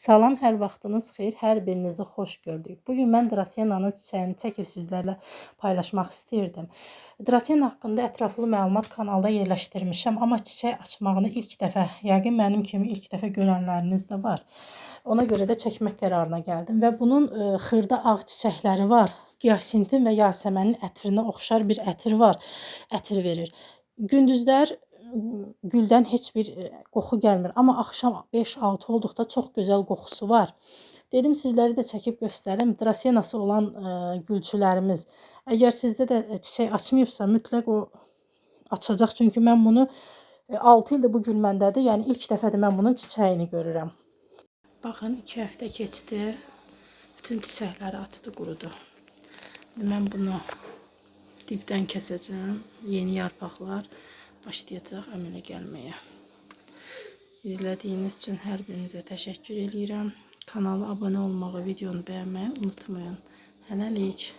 Salam, hər vaxtınız xeyir, hər birinizi xoş gördük. Bugün mən Drasenanın çiçəyini çəkib sizlərlə paylaşmaq istəyirdim. Drasen haqqında ətraflı məlumat kanalda yerləşdirmişəm, amma çiçək açmağını ilk dəfə, yəqin mənim kimi ilk dəfə görənləriniz də var. Ona görə də çəkmək qərarına gəldim və bunun ə, xırda ağ çiçəkləri var. Giyasintin və yasəmənin ətrinə oxşar bir ətir var. Ətir verir. Gündüzlər güldən heç bir e, qoxu gəlmir, amma axşam 5-6 olduqda çox gözəl qoxusu var. Dedim sizləri də çəkib göstərim. Drasenası olan ə, gülçülərimiz. Əgər sizdə də e, çiçək açmayıbsa, mütləq o açacaq. Çünki mən bunu 6 ildir bu gül məndədir. Yəni ilk dəfədir mən bunun çiçəyini görürəm. Baxın, 2 həftə keçdi. Bütün çiçəkləri açdı, qurudu. Mən bunu dibdən kəsəcəm. Yeni yarpaqlar başlayacaq əmələ gəlməyə. İzlədiyiniz üçün hər birinizə təşəkkür edirəm. Kanala abunə olmağı, videonu bəyənməyi unutmayın. Hələlik.